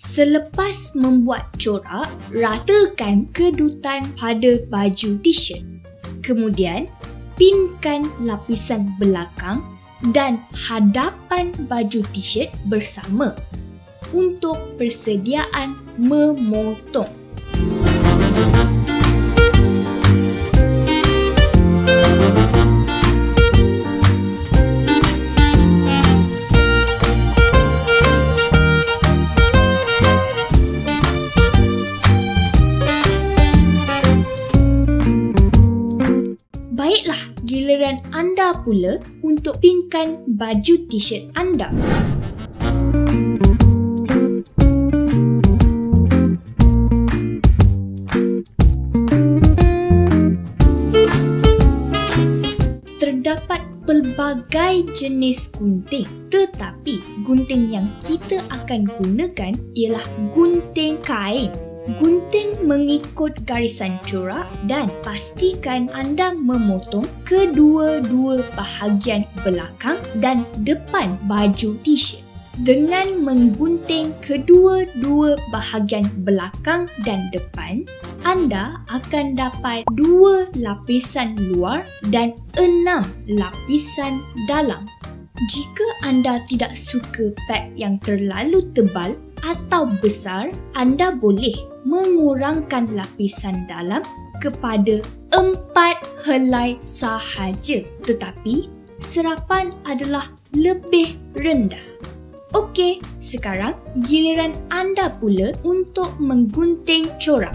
Selepas membuat corak, ratakan kedutan pada baju t-shirt. Kemudian, pinkan lapisan belakang dan hadapan baju t-shirt bersama untuk persediaan memotong. Baiklah, giliran anda pula untuk pinkan baju t-shirt anda. Terdapat pelbagai jenis gunting tetapi gunting yang kita akan gunakan ialah gunting kain gunting mengikut garisan corak dan pastikan anda memotong kedua-dua bahagian belakang dan depan baju t-shirt. Dengan menggunting kedua-dua bahagian belakang dan depan, anda akan dapat dua lapisan luar dan enam lapisan dalam. Jika anda tidak suka pad yang terlalu tebal atau besar, anda boleh mengurangkan lapisan dalam kepada empat helai sahaja. Tetapi, serapan adalah lebih rendah. Okey, sekarang giliran anda pula untuk menggunting corak.